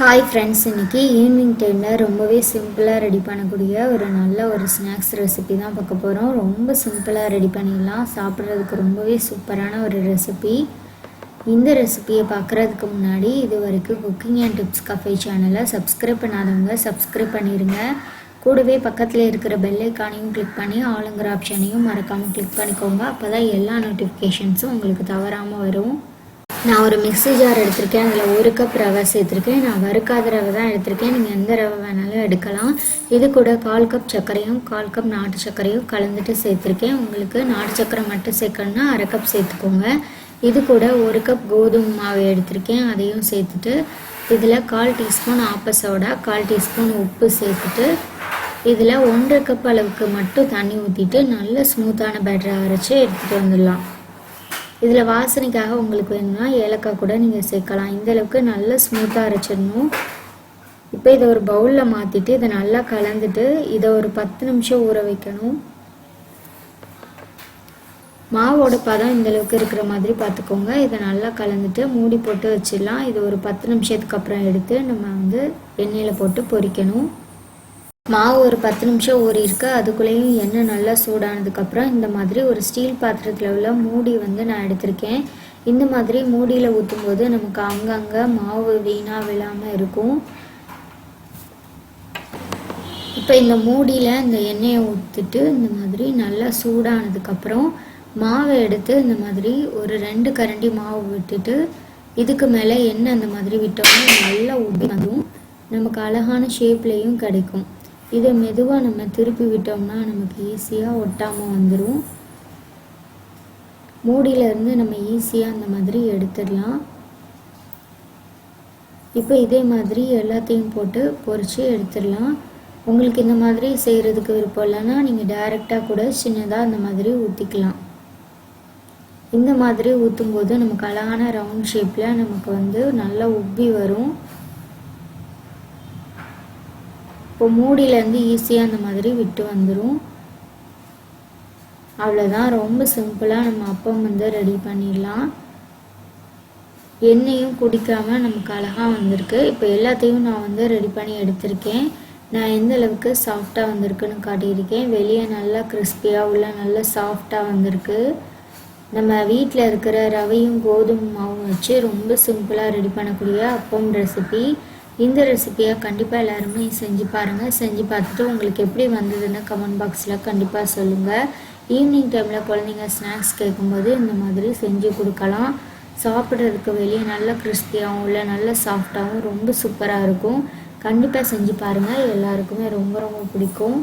Hi friends இன்றைக்கி evening டைமில் ரொம்பவே சிம்பிளாக ரெடி பண்ணக்கூடிய ஒரு நல்ல ஒரு ஸ்நாக்ஸ் ரெசிபி தான் பார்க்க போகிறோம் ரொம்ப சிம்பிளாக ரெடி பண்ணிடலாம். சாப்பிட்றதுக்கு ரொம்பவே சூப்பரான ஒரு ரெசிபி இந்த ரெசிபியை பார்க்குறதுக்கு முன்னாடி இது வரைக்கும் குக்கிங் அண்ட் டிப்ஸ் கஃபே சேனலை சப்ஸ்கிரைப் பண்ணாதவங்க சப்ஸ்கிரைப் பண்ணிடுங்க கூடவே பக்கத்தில் இருக்கிற பெல்லைக்கானையும் கிளிக் பண்ணி ஆளுங்கிற ஆப்ஷனையும் மறக்காமல் கிளிக் பண்ணிக்கோங்க. அப்போ தான் எல்லா நோட்டிஃபிகேஷன்ஸும் உங்களுக்கு தவறாமல் வரும். நான் ஒரு மிக்ஸி ஜார் எடுத்திருக்கேன் அதில் ஒரு கப் ரவை சேர்த்துருக்கேன். நான் வறுக்காத ரவை தான் எடுத்திருக்கேன். நீங்கள் எந்த ரவை வேணாலும் எடுக்கலாம். இது கூட கால் கப் சர்க்கரையும் கால் கப் நாட்டு சர்க்கரையும் கலந்துட்டு சேர்த்துருக்கேன். உங்களுக்கு நாட்டு சர்க்கரை மட்டும் சேர்க்கணுன்னா அரை கப் சேர்த்துக்கோங்க. இது கூட ஒரு கப் கோதுமை மாவு எடுத்திருக்கேன். அதையும் சேர்த்துட்டு இதில் கால் டீஸ்பூன் ஆப்ப சோடா கால் டீஸ்பூன் உப்பு சேர்த்துட்டு இதில் ஒன்றரை கப் அளவுக்கு மட்டும் தண்ணி ஊற்றிட்டு நல்ல ஸ்மூத்தான பேட்டரை அரைச்சி எடுத்துகிட்டு வந்துடலாம். இதில் வாசனைக்காக உங்களுக்கு வேணும்னா ஏலக்காய் கூட நீங்கள் சேர்க்கலாம். இந்த அளவுக்கு நல்லா ஸ்மூத்தாக அரைச்சிடணும். இப்போ இதை ஒரு பவுலில் மாற்றிட்டு இதை நல்லா கலந்துட்டு இதை ஒரு பத்து நிமிஷம் ஊற வைக்கணும். மாவோட பதம் இந்தளவுக்கு இருக்கிற மாதிரி பார்த்துக்கோங்க. இதை நல்லா கலந்துட்டு மூடி போட்டு வச்சிடலாம். இது ஒரு பத்து நிமிஷத்துக்கு அப்புறம் எடுத்து நம்ம வந்து எண்ணெயில் போட்டு பொரிக்கணும். மாவு ஒரு பத்து நிமிஷம் ஊறி இருக்கு. அதுக்குள்ளேயும் எண்ணெய் நல்லா சூடானதுக்கப்புறம் இந்த மாதிரி ஒரு ஸ்டீல் பாத்திரத்தில் உள்ள மூடி வந்து நான் எடுத்திருக்கேன். இந்த மாதிரி மூடியில் ஊற்றும் போது நமக்கு அங்கங்கே மாவு வீணாக விழாமல் இருக்கும். இப்போ இந்த மூடியில் இந்த எண்ணெயை ஊற்றிட்டு இந்த மாதிரி நல்லா சூடானதுக்கப்புறம் மாவை எடுத்து இந்த மாதிரி ஒரு ரெண்டு கரண்டி மாவு விட்டுட்டு இதுக்கு மேலே எண்ணெய் அந்த மாதிரி விட்டோம்னா நல்லா உப்பி வந்தும் நமக்கு அழகான ஷேப்லேயும் கிடைக்கும். இதை மெதுவாக நம்ம திருப்பி விட்டோம்னா நமக்கு ஈஸியாக ஒட்டாமல் வந்துடும் மூடியிலேருந்து நம்ம ஈஸியாக அந்த மாதிரி எடுத்துடலாம். இப்போ இதே மாதிரி எல்லாத்தையும் போட்டு பொரித்து எடுத்துடலாம். உங்களுக்கு இந்த மாதிரி செய்கிறதுக்கு விருப்பம் இல்லைன்னா நீங்கள் டைரெக்டாக கூட சின்னதாக அந்த மாதிரி ஊற்றிக்கலாம் இந்த மாதிரி ஊற்றும் போது நமக்கு அழகான ரவுண்ட் ஷேப்பில் நமக்கு வந்து நல்லா உப்பி வரும். இப்போ மூடியிலேருந்து ஈஸியாக அந்த மாதிரி விட்டு வந்துடும் அவ்வளோதான் ரொம்ப சிம்பிளாக நம்ம அப்பம் வந்து ரெடி பண்ணிடலாம். எண்ணெயும் குடிக்காமல் நமக்கு அழகாக வந்திருக்கு. இப்போ எல்லாத்தையும் நான் வந்து ரெடி பண்ணி எடுத்திருக்கேன். நான் எந்த அளவுக்கு சாஃப்டாக வந்திருக்குன்னு காட்டியிருக்கேன். வெளியே நல்லா கிறிஸ்பியாக உள்ள நல்லா சாஃப்டாக வந்திருக்கு. நம்ம வீட்டில் இருக்கிற ரவையும் கோதுமை மாவும் வச்சு ரொம்ப சிம்பிளாக ரெடி பண்ணக்கூடிய அப்பம் ரெசிபி இந்த ரெசிபியை கண்டிப்பாக எல்லாருமே செஞ்சு பாருங்கள் செஞ்சு பார்த்துட்டு உங்களுக்கு எப்படி வந்ததுன்னு கமெண்ட் பாக்ஸில் கண்டிப்பாக சொல்லுங்கள் ஈவினிங் டைமில் குழந்தைங்க ஸ்நாக்ஸ் கேட்கும்போது இந்த மாதிரி செஞ்சு கொடுக்கலாம். சாப்பிட்றதுக்கு வெளியே நல்ல கிறிஸ்பியாகவும் இல்லை நல்ல சாஃப்டாகவும் ரொம்ப சூப்பராக இருக்கும். கண்டிப்பாக செஞ்சு பாருங்கள் எல்லாருக்குமே ரொம்ப ரொம்ப பிடிக்கும்.